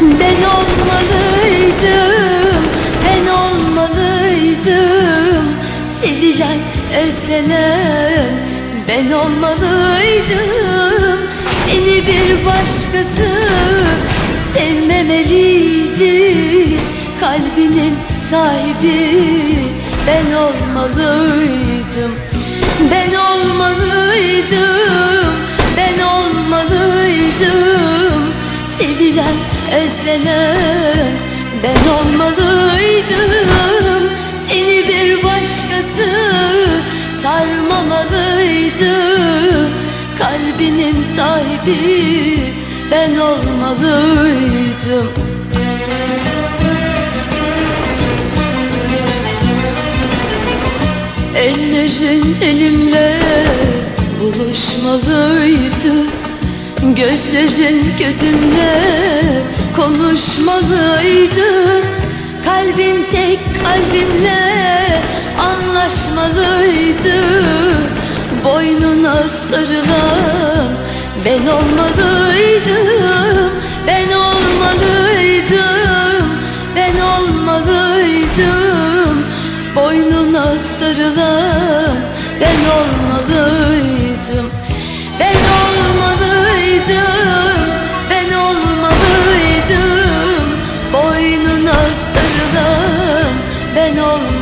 Ben olmalıydım, ben olmalıydım. Sevilen, özlenen ben olmalıydım. Seni bir başkası sevmemeliydi. Kalbinin sahibi ben olmalıydım özlenen ben olmalıydım. Seni bir başkası sarmamalıydı Kalbinin sahibi ben olmalıydım. Ellerin elimle buluşmalıydı. Gözlerin gözümle konuşmalıydı. Kalbin tek kalbimle anlaşmalıydı. Boynuna sarılan ben olmalıydım Ben olmalıydım, ben olmalıydım. Boynuna sarılan